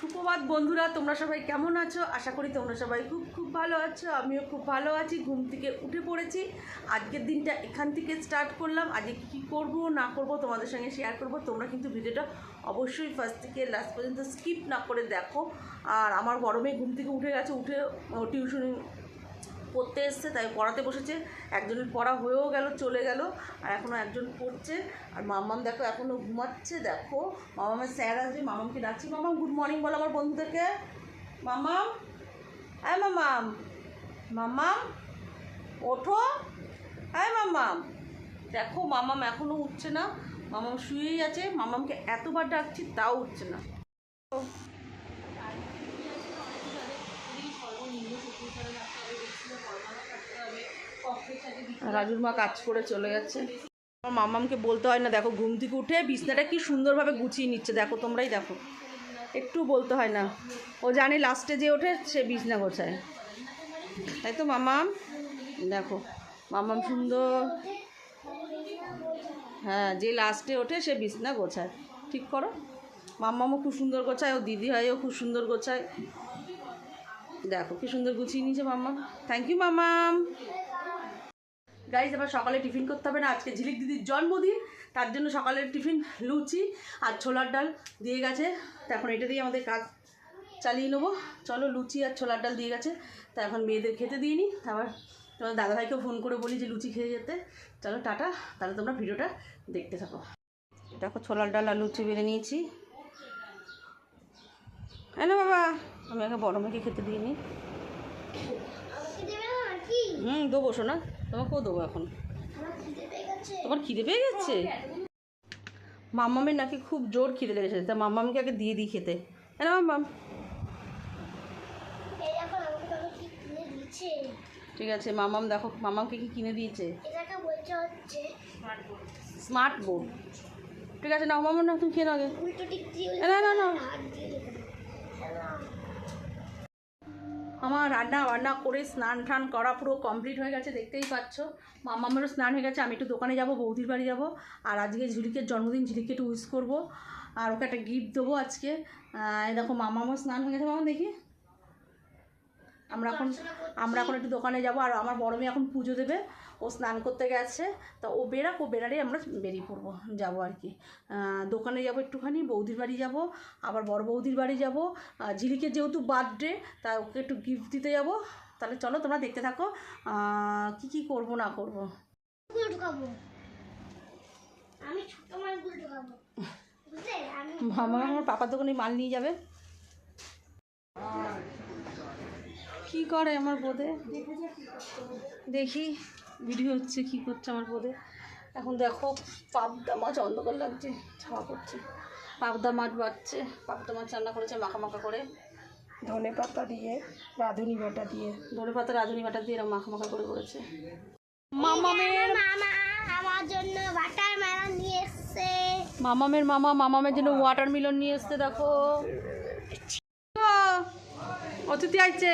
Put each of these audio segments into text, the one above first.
সুপ্রভাত বন্ধুরা, তোমরা সবাই কেমন আছো? আশা করি তোমরা সবাই খুব খুব ভালো আছো, আমিও খুব ভালো আছি, ঘুম থেকে উঠে পড়েছি। আজকের দিনটা এখান থেকে স্টার্ট করলাম। আজকে কী করব, না করব, তোমাদের সঙ্গে শেয়ার করব, তোমরা কিন্তু ভিডিওটা অবশ্যই ফার্স্ট থেকে লাস্ট পর্যন্ত স্কিপ না করে দেখো। আর আমার গরমে ঘুম থেকে উঠে গেছে, উঠে টিউশন পড়তে এসছে, তাই পড়াতে বসেছে। একজনের পড়া হয়েও গেল, চলে গেল, আর এখনও একজন পড়ছে। আর মাম্মাম দেখো এখনও ঘুমাচ্ছে, দেখো। মামামের স্যার আসবে, মামামকে ডাকছি, মামাম গুড মর্নিং বলো আমার বন্ধুদেরকে। মামাম? হ্যাঁ মামাম। মামাম? ওঠো। হ্যাঁ মামাম। দেখো, মামাম এখনও উঠছে না। মামাম শুয়েই আছে, মামামকে এতবার ডাকছি, তাও উঠছে না। রাজুর মা কাজ করে চলে গেছে। আমার মামামকে বলতে হয় না, দেখো ঘুম থেকে উঠে বিছনাটা কি সুন্দরভাবে গুছিয়ে নিচ্ছে, দেখো তোমরাই দেখো। একটু বলতে হয় না। ও জানে লাস্টে যে ওঠে, সে বিছনা গোছায়। তাই তো মামাম? দেখো, মামাম সুন্দর। হ্যাঁ যে লাস্টে ওঠে, সে বিছনা গোছায়। ঠিক করো? মাম্মামও খুব সুন্দর গোছায়, ও দিদি ভাইও খুব সুন্দর গোছায়। দেখো কি সুন্দর গুছিয়ে নিয়েছে মাম্মাম থ্যাংক ইউ মামাম। গাইজ আবার সকালে টিফিন করতে হবে না। আজকে ঝিলিক দিদির জন্মদিন তার জন্য সকালের টিফিন লুচি আর ছোলার ডাল দিয়ে গেছে। তা এখন এটা দিয়ে আমাদের কাজ চালিয়ে নেব। চলো লুচি আর ছোলার ডাল দিয়ে গেছে। তা এখন মেয়েদের খেতে দিয়ে নিই তারপর তোমার দাদাভাইকেও ফোন করে বলি যে লুচি খেয়ে যেতে। চলো টাটা। তাহলে তোমরা ভিডিওটা দেখতে থাকো। দেখো ছোলার ডাল আর লুচি বেড়ে নিয়েছি। হ্যাঁ না বাবা আমি আগে বড় মেয়েকে খেতে দিয়ে নিই হুম দেবো শোনা তোমাকেও দেবো এখন? তোমার খিদে পেয়ে গেছে? মাম্মামের নাকি খুব জোর খিদে লেগেছে। তা মাম্মামকে আগে দিয়ে দিই খেতে। হ্যাঁ মাম্মাম। ঠিক আছে মামাম দেখো মামামকে কি কিনে দিয়েছে? Smart board. ঠিক আছে না মামাম না তুমি খেয়ে নাও আগে। না না না। আমার রান্না বান্না করে স্নান টান করা পুরো কমপ্লিট হয়ে গেছে, দেখতেই পাচ্ছ। মামামেরও স্নান হয়ে গেছে, আমি একটু দোকানে যাব, বৌদির বাড়ি যাব। আর আজকে ঝুলিকের জন্মদিন ঝুলিকে একটু উইস করব। আর ওকে একটা গিফট দেবো আজকে। দেখো, মামামও স্নান হয়ে গেছে। মামা দেখি। আমরা এখন আমরা এখন একটু দোকানে যাব আর আমার বড় মেয়ে এখন পুজো দেবে ও স্নান করতে গেছে। তা ও বেরাক ও বেরারে আমরা বেরিয়ে পড়ব যাব আর কি। দোকানে যাব একটুখানি বৌদির বাড়ি যাব আবার বড় বৌদির বাড়ি যাব। ঝিলিকের যেহেতু বার্থডে তা ওকে একটু গিফট দিতে যাব। তাহলে চলো তোমরা দেখতে থাকো কি কি করব না করব। আমি ছোট মাছগুলো ঢোকাবো বুঝলে? আমি মামা আমার পাপার দোকানে মাল নিয়ে যাবে। কি করে আমার বোধে? দেখি ভিডিও হচ্ছে কি করছে আমার বোধে। এখন দেখো পাবদা মাছ অন্ধকার লাগছে ছাওয়া করছে পাবদা মাছ বাড়ছে পাবদা মাছ রান্না করেছে মাখা মাখা করে। ধনে পাতা দিয়ে রাঁধুনি বাটা দিয়ে। ধনে পাতা রাঁধুনি বাটা দিয়ে এরকম মাখা মাখা করে করেছে। মামামের মামা আমার জন্য বাটার মেলন নিয়ে এসছে। মামামের মামা মামামের জন্য ওয়াটার মিলন নিয়ে এসছে দেখো। অতিথি আইছে।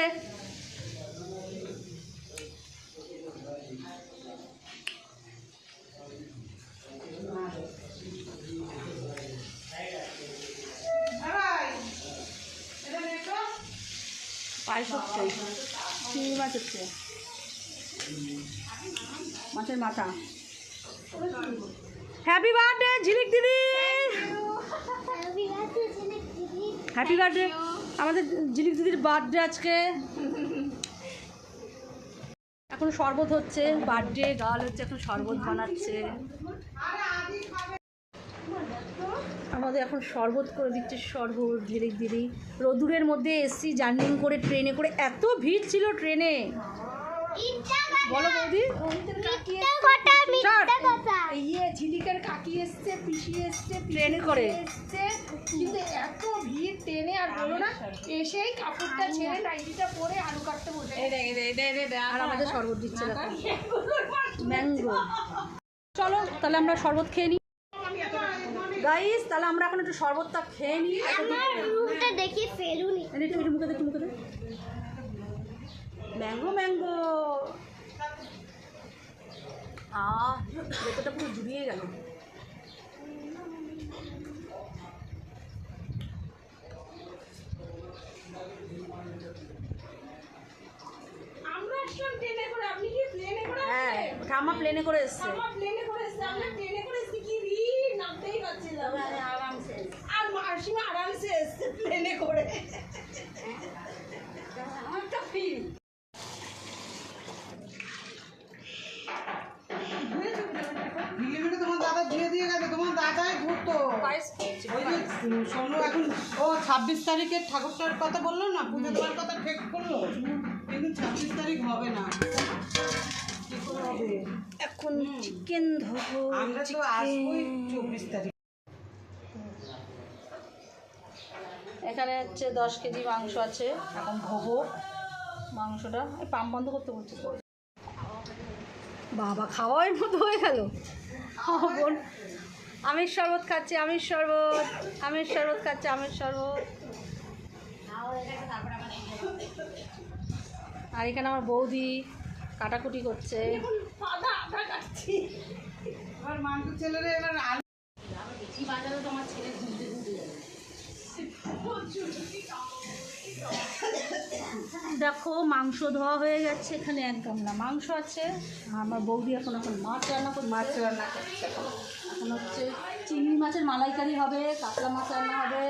মাছের মাথা। হ্যাপি বার্থডে ঝিলিক দিদি! হ্যাপি বার্থডে আমাদের ঝিলিক দিদির বার্থডে আজকে। এখন শরবত হচ্ছে বার্থডে গাল হচ্ছে, এখন শরবত বানাচ্ছে। আমাদের এখন শরবত করে দিচ্ছে শরবত ধীরে ধীরে। রোদুরের মধ্যে এসছি জার্নিং করে ট্রেনে করে। এত ভিড় ছিল ট্রেনে বলো বৌদি ইয়ে ঝিলিকের কাকি এসছে পিসি এসছে ট্রেনে করে। এসছে। কিন্তু এত ভিড় টেনে আর বলো না এসেই কাপড়টা ছেড়ে নাইটিটা পরে আলু কাটতে বসে আর আমাদের শরবত দিচ্ছে। ম্যাঙ্গো। চলো তাহলে আমরা শরবত খেয়ে নিই গাইস তাহলে আমরা এখন একটু শরবতটা খেয়ে নিই। রুমটা দেখি ফেলুনি। একটু একটু মুখে একটু মুখে ম্যাঙ্গো ম্যাঙ্গো আ ভেতরটা পুরো জুড়িয়ে গেল। হ্যাঁ ঠাম্মা প্লেনে করে এসছে। সোনু এখন ও ছাব্বিশ তারিখের ঠাকুরটার কথা বলল না পুজো দেওয়ার কথা ঠিক করল? কিন্তু ছাব্বিশ তারিখ হবে না? এখন চিকেন ধোবো আমরা তো আসবোই চব্বিশ তারিখ। এখানে হচ্ছে দশ কেজি মাংস আছে এখন ধোবো মাংসটা। এই পাম্প বন্ধ করতে বলছে বাবা খাওয়ার মতো হয়ে গেল। বোন। আমির শরবত খাচ্ছে আমির শরবত আমির শরবত খাচ্ছে আমির শরবত। আর এখানে আমার বৌদি কাটাকুটি করছে। কাটছি এবার মাংস ছেলেরা এবার আলু দেখো মাংস ধোয়া হয়ে গেছে এখানে এক গামলা মাংস আছে। আমার বৌদি এখন এখন মাছ রান্না করছে। মাছ রান্না করছে। এখন হচ্ছে চিংড়ি মাছের মালাইকারি হবে কাতলা মাছ রান্না হবে।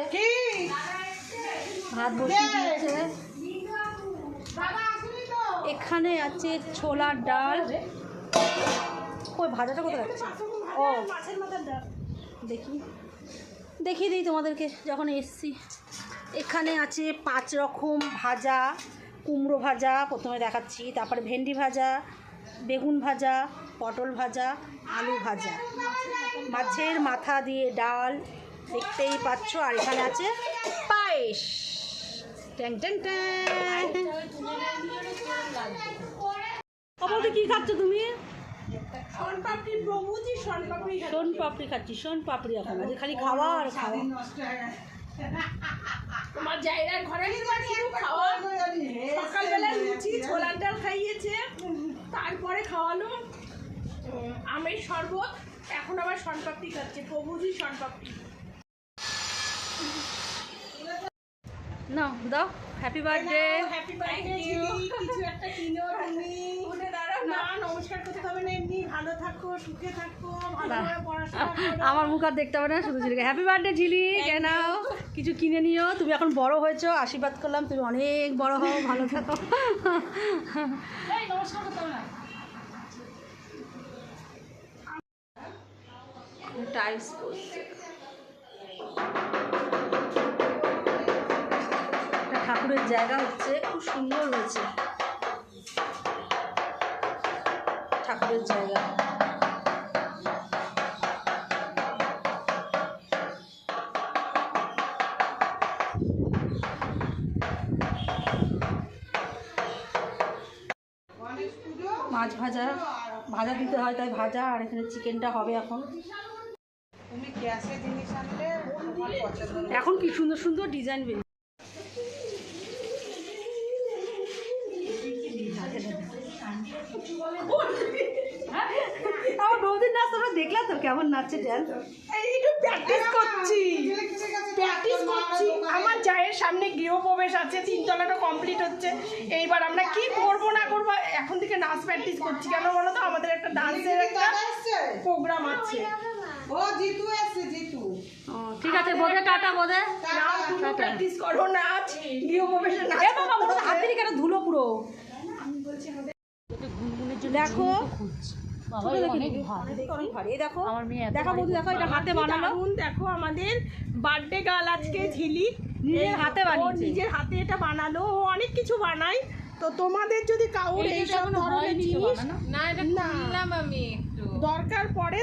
ভাত বসিয়ে দিয়েছে। এখানে আছে ছোলার ডাল। ওই ভাজাটা কোথায় যাচ্ছে? ও। মাছের মাথার ডাল। দেখি। দেখিয়ে দিই তোমাদেরকে যখন এসছি। এখানে আছে পাঁচ রকম ভাজা কুমড়ো ভাজা প্রথমে দেখাচ্ছি তারপরে ভেন্ডি ভাজা বেগুন ভাজা পটল ভাজা আলু ভাজা। মাছের মাথা দিয়ে ডাল দেখতেই পাচ্ছ আর এখানে আছে পায়েস। ট্যাং ট্যাং ট্যাং। বলতে কি খাচ্ছ তুমি? শোন পাপড়ি খাচ্ছি। শোন পাপড়ি এখন। খালি খাওয়া আর খাওয়া। তোমার জায়গার ঘরে শুধু খাওয়া। সকালবেলা লুচি ছোলার ডাল খাইয়েছে। তারপরে খাওয়ালো উম, আমের শরবত। এখন আবার শনপাপড়ি খাচ্ছে প্রভুজি শনপাপড়ি। না দাও হ্যাপি বার্থডে হ্যাপি বার্থডে কিছু একটা কিনো তুমি আমার মুখ আর দেখতে হবে না শুধু ঝিলিকে। হ্যাপি বার্থডে ঝিলি কেনাও কিছু কিনে নিও। তুমি এখন বড় হয়েছো আশীর্বাদ করলাম তুমি অনেক বড় হও ভালো থাকো। টাইলস ঠাকুরের জায়গা হচ্ছে খুব সুন্দর হয়েছে। ঠাকুরের জায়গা। মাছ ভাজা ভাজা দিতে হয় তাই ভাজা আর এখানে চিকেনটা হবে এখন। এখন কি সুন্দর সুন্দর ডিজাইন বেরিয়ে কেমন নাচছে ড্যান্স একটু প্র্যাকটিস করছি? প্র্যাকটিস করছি। আমার জায়ের সামনে গৃহপ্রবেশ আছে তিনতলাটা কমপ্লিট হচ্ছে। এইবার আমরা কি করব না করব এখন থেকে নাচ প্র্যাকটিস করছি। কেন বলো তো? আমাদের একটা ডান্সের একটা প্রোগ্রাম আছে। ও জিতু এসছে জিতু। ঠিক আছে বোধে টাটা বোধে। প্র্যাকটিস করো নাচ গৃহপ্রবেশের নাচ বাবা করতে ওটা হবে। হাত দিয়ে কেন ধুলো পুরো? দেখো দেখো দেখো বৌদি দেখো এটা হাতে বানালো। দেখো আমাদের বার্থডে গার্ল আজকে ঝিলি। নিজের হাতে ও বানিয়েছে। নিজের হাতে এটা বানালো ও অনেক কিছু বানায়। তো তোমাদের যদি কাউর এইসব ধরনের জিনিস না এটা আমি দরকার পড়ে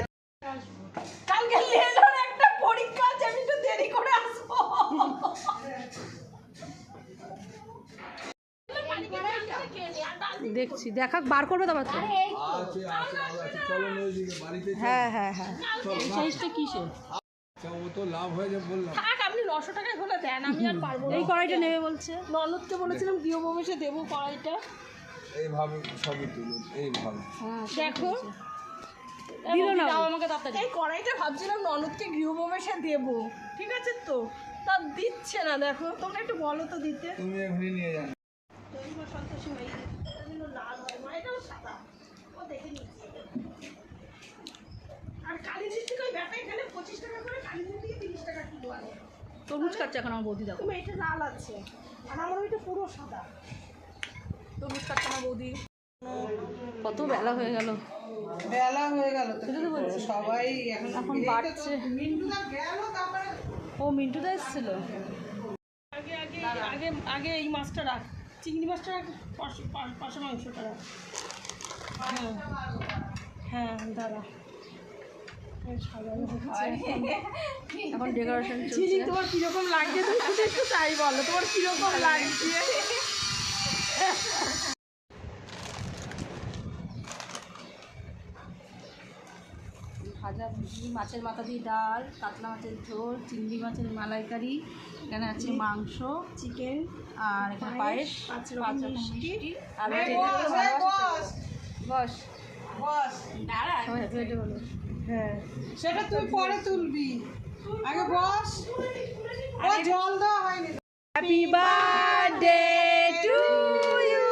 কালকে লেলোর একটা পরীক্ষা আছে আমি একটু দেরি করে আসব দেখছি। দেখা বার করবে তারপর তো। ওইদিকে বাড়িতে চলো। হ্যাঁ হ্যাঁ হ্যাঁ। সাইজটা কিসে আচ্ছা, ও তো লাভ হয়ে যাবে বললাম। থাক আপনি নশো টাকায় হলে দেন আমি আর পারব না। এই কড়াইটা নেবে বলছে। ননদকে বলেছিলাম গৃহপ্রবেশে দেবো কড়াইটা। এইভাবে ছবি তুলুন এইভাবে হ্যাঁ দেখো। দিল না আমাকে তাড়াতাড়ি। এই কড়াইটা ভাবছিলাম ননদকে গৃহপ্রবেশে দেবো। ঠিক আছে তো? তা দিচ্ছে না দেখো। তোমরা একটু বলো তো দিতে। তুমি এখানে নিয়ে যান সন্তোষী মাই লাল হয় মায়েরাও সাদা ও দেখে নিচ্ছি তরমুজ কাটছে এখন আমার বৌদি দেখো। এটা লাল আছে। আর আমার ওইটা পুরো সাদা। তরমুজ কাটছে আমার বৌদি। কত বেলা হয়ে গেল। বেলা হয়ে গেল তো। সবাই এখন এখন বাড়ছে। মিন্টুদা গেল তারপরে ও মিন্টুদা এসেছিল? আগে আগে আগে আগে এই মাছটা রাখ। চিংড়ি মাছটা রাখ পাশে মাংসটা রাখ। হ্যাঁ। হ্যাঁ দাঁড়া। সাজানো হচ্ছে। এখন। এখন ডেকোরেশন চলছে। তোমার কীরকম লাগছে? তুমি শুধু একটু তাই বলো তোমার কীরকম লাগছে? ভাজা ভুজি মাছের মাথা দিয়ে ডাল কাতলা মাছের ঝোল চিংড়ি মাছের মালাইকারি এখানে আছে মাংস চিকেন আর এখানে পায়েস পাঁচ রকম মিষ্টি। আর বস, বস, বস। হ্যাঁ। সেটা তুই পরে তুলবি। আগে বস। ও জল দেওয়া হয়নি। Happy birthday to you.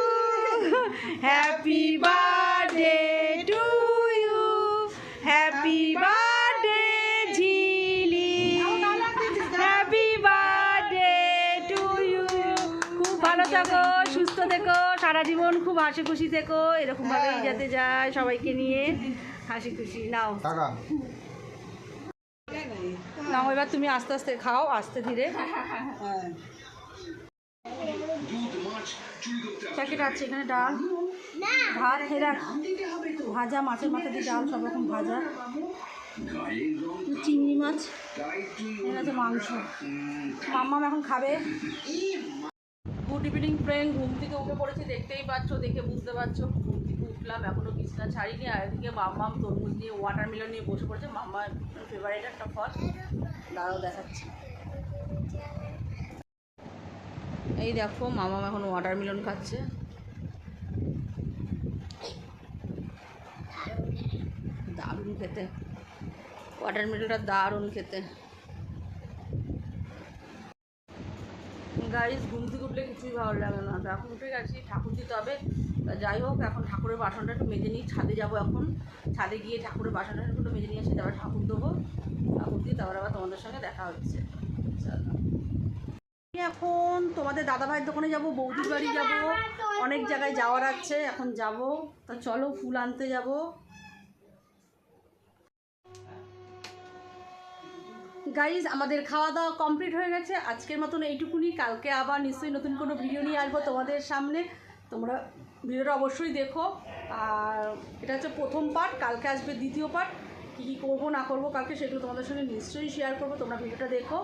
Happy birthday to you. Happy birthday, Jhili happy birthday to you খুব ভালো থাকো সুস্থ থেকো সারা জীবন খুব হাসি খুশি থেকো। এরকম ভাবেই যাতে যায় সবাইকে নিয়ে। হাসি খুশি নাও। টাকা। নাও এবার তুমি আস্তে আস্তে খাও আস্তে ধীরে। প্যাকেট আছে এখানে ডাল। ভাত হেরা ভাজা মাছের মাথা দিয়ে ডাল সব রকম ভাজা। চিংড়ি মাছ এখানে আছে মাংস। মাম্মাম এখন খাবে। গুড ইভিনিং ফ্রেন্ড ঘুম থেকে উঠে পড়েছি দেখতেই পাচ্ছ দেখে বুঝতে পারছ। উঠলাম এখনও বিছনা ছাড়িনি। আর এদিকে মাম্মাম তরমুজ নিয়ে ওয়াটারমেলন নিয়ে বসে পড়েছে। মাম্মা ফেভারিট একটা ফল। দাঁড়াও দেখাচ্ছি। এই দেখো মামাম এখন ওয়াটারমেলন খাচ্ছে। দারুণ খেতে। ওয়াটারমেলনটা দারুণ খেতে। গাইস ঘুম থেকে উঠলে ভালো লাগে না। এখন উঠে গেছি, ঠাকুর দিতে হবে। যাই হোক, এখন ঠাকুরের বাসনটা একটু মেজে নিই। ছাদে যাব এখন। ছাদে গিয়ে ঠাকুরের বাসনটা একটু মেজে নিয়ে আসি তারপর ঠাকুর দেবো ঠাকুর দিয়ে তারপর আবার তোমাদের সঙ্গে দেখা হচ্ছে। এখন তোমাদের দাদাভাইয়ের দোকানে যাব, বৌদির বাড়ি যাব। অনেক জায়গায় যাওয়ার আছে, এখন যাব। তা চলো, ফুল আনতে যাব। গাইজ আমাদের খাওয়া দাওয়া কমপ্লিট হয়ে গেছে। আজকের মতন এইটুকুনি। কালকে আবার নিশ্চয়ই নতুন কোনো ভিডিও নিয়ে আসব তোমাদের সামনে। তোমরা ভিডিওটা অবশ্যই দেখো। আর এটা হচ্ছে প্রথম পার্ট কালকে আসবে দ্বিতীয় পার্ট কী কী করব, না করব কালকে সেগুলো তোমাদের সঙ্গে নিশ্চয়ই শেয়ার করব। তোমরা ভিডিওটা দেখো।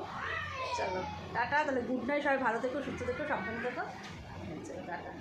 চলো, টাটা। তাহলে গুড নাইট সবাই ভালো থেকো, সুস্থ থেকো, সাবধানে থেকো। চলো, টাটা।